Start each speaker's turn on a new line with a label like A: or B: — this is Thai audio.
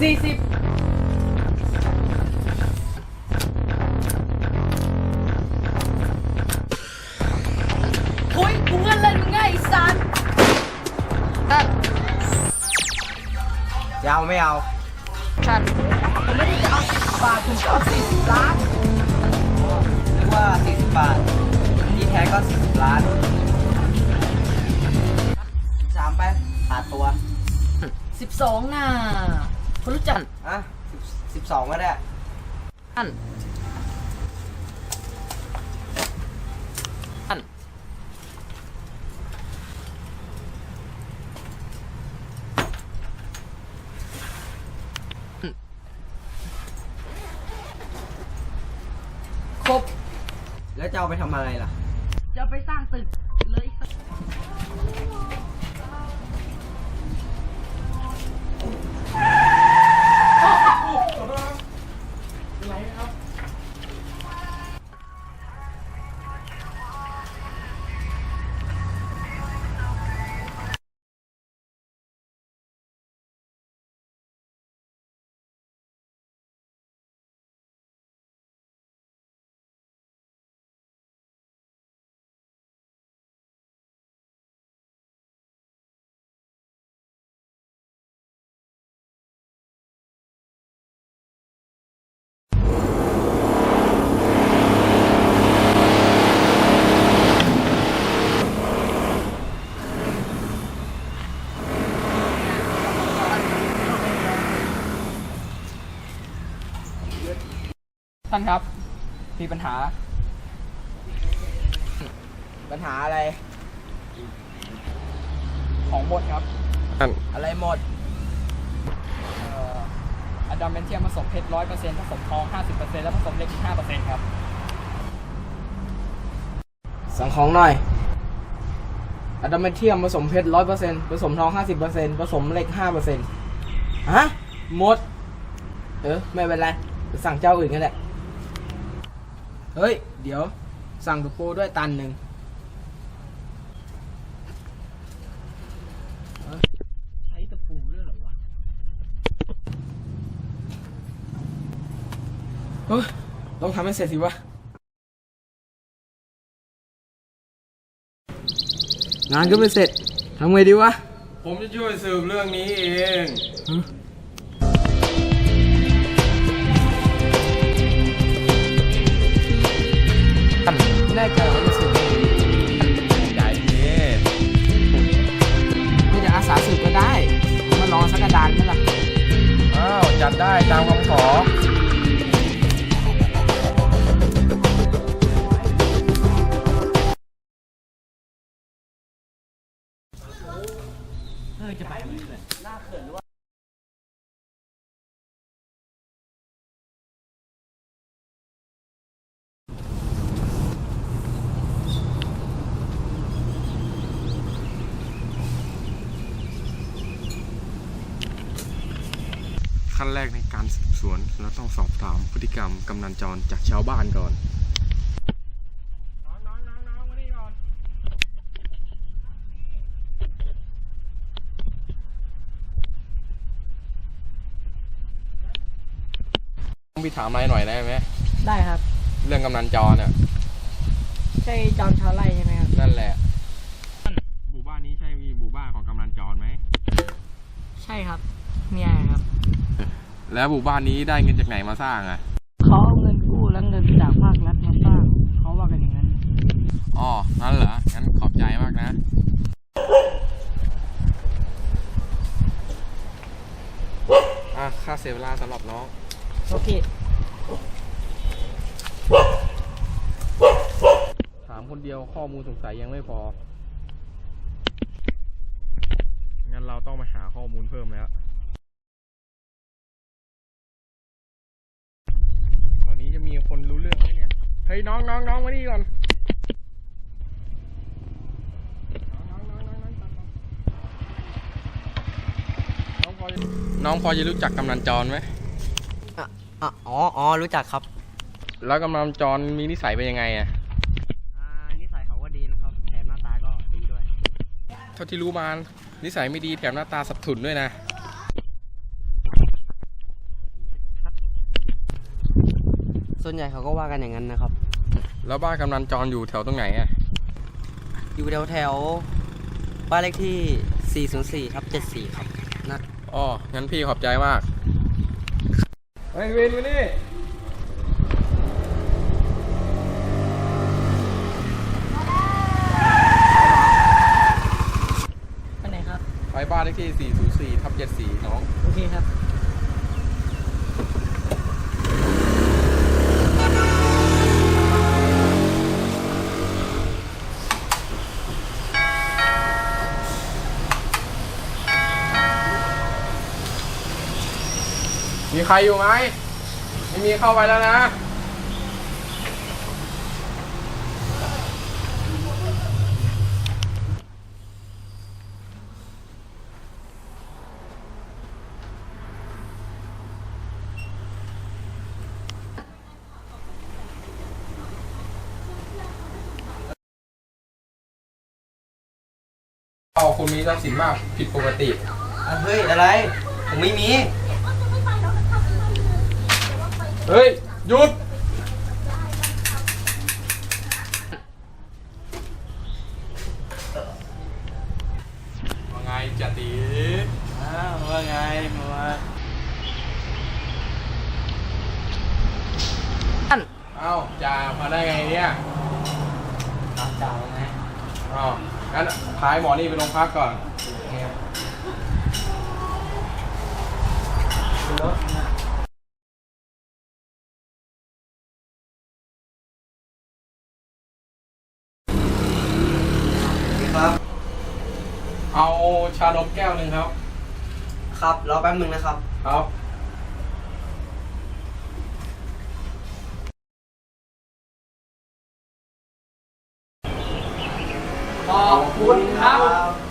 A: สี่สิบ
B: โอ้ยกูเงินเลยมึงไงไอ้สันนั่น
C: ยาวไม่เอา
B: ฉัน
A: ผมไม่ได้จะเอาสิบบาทผมจะเอาสี่สิบล้าน
C: เรียกว่า40บาทที่แท้ก็40ล้านสามไปขาดตัว
B: สิบสองน่ะ คนรู้จัก
C: อะ10 12ก็ได้
B: อันอัน
A: ครบ
C: แล้วจะเอาไปทำอะไรล่ะ
A: จะไปสร้างตึกเลยอีกสักา
D: นครับ มีปัญหา
C: ปัญหาอะไร
D: ของหมดครับ
C: อะไรหมด
D: เอ่ออะดามเมนเทียมผสมเพชรร้อยเปอร์เซ็นต์ผสมทองห้าสิบเปอร์เซ็นต์และผสมเหล็กอีกห้าเปอร์เซ็นต์ครับ
E: สั่งของหน่อยอะดามเทียมผสมเพชรร้อยเปอร์เซ็นต์ผสมทองห้าสิบเปอร์เซ็นต์ผสมเหล็กห้าเปอร์เซ็นต์ฮะหมด เออ ไม่เป็นไรไปสั่งเจ้าอื่นกันแหละ เฮ้ย เดี๋ยว สั่งตะปูด้วยตันหนึ่งเอ้ยใช้ตะปูด้วยเหรอวะเฮ้ยต้องทำให้เสร็จสิวะ งานก็ไม่เสร็จทำไงดีวะ
F: ผมจะช่วยสืบเรื่องนี้เอง
E: แน่ใจว่าจะสืบ
F: ใหญ่ดี
E: ไม่จะอาสาสืบก็ได้ มาลองสักกระดานไหมล่ะ
F: อ้าว จัดได้ตามคำขอ ขั้นแรกในการสืบสวนเราต้องสอบถามพฤติกรรมกำนันจรจากชาวบ้านก่อนนอน้องน้องน้องมานี่ก่อนต้องพี่ถามอะไรหน่อยได้ไหม
A: ได้ครับ
F: เรื่องกำนันจรน่ะ
A: ใช่จอมชาวไร่ใช่ไหมครับ
F: นั่นแหละหมู่บ้านนี้ใช่มีหมู่บ้านของกำนันจรไหม
A: ใช่ครับเมียครับ
F: แล้วหมู่บ้านนี้ได้เงินจากไหนมาสร้างอะ
A: เขาเอาเงินกู้และเงินจากภาครัฐมาสร้างเขาว่ากันอย่างนั้น
F: อ๋อนั่นเหรองั้นขอบใจมากนะ อะค่าเสียเวลาสำหรับน้อง
A: โอเค
F: ถามคนเดียวข้อมูลสงสัยยังไม่พอ งั้นเราต้องไปหาข้อมูลเพิ่มแล้ว ฮ้ยน้องน้องน้องมานี่ก่อนน้องน้องน้องน้องน้องน้องพอจะรู้จักกำนันจรไหม
C: อะอะอ๋ออ๋อรู้จักครับ
F: แล้วกำนันจรมีนิสัยเป็นยังไงอะ
C: อ่านิสัยเขาก็ดีนะครับ แถมหน้าตาก็ดีด้วย
F: เท่าที่รู้มา นิสัยไม่ดีแถมหน้าตาสับถุนด้วยนะ
C: ส่วนใหญ่เขาก็ว่ากันอย่างนั้นนะครับ
F: แล้วบ้านกำนันจรอยู่แถวตรงไหนอะ
C: อยู่แถวแถวๆบ้านเลขที่ 404ทับ 74 ครับนัด
F: อ๋อ งั้นพี่ขอบใจมากเฮ้ยวินมานี่
A: ไปไหนครับ
F: ไปบ้านเลขที่ 404ทับ74น้อง
A: โอเคครับ
F: ใครอยู่ไหมไม่มีเข้าไปแล้วนะเอาคุณมีทรัพย์สินมากผิดปกติ
C: อะเฮ้ย อะไร ผมไม่มี
F: เฮ้ย หยุด ว่าไงจัตี
A: อ้าวว่าไงมาว่า
F: เอ้าจ่ามาได้ไงเนี่ย
C: ตามจ่าไง
F: เอ้างั้นพายหมอนี่ไปโรงพักก่อน
C: ครับ
F: เอา ชานมแก้วหนึ่งครับ
C: ครับรอแป๊บนึงนะครับ
F: ครับ
D: ขอบคุณครับ
C: ครับ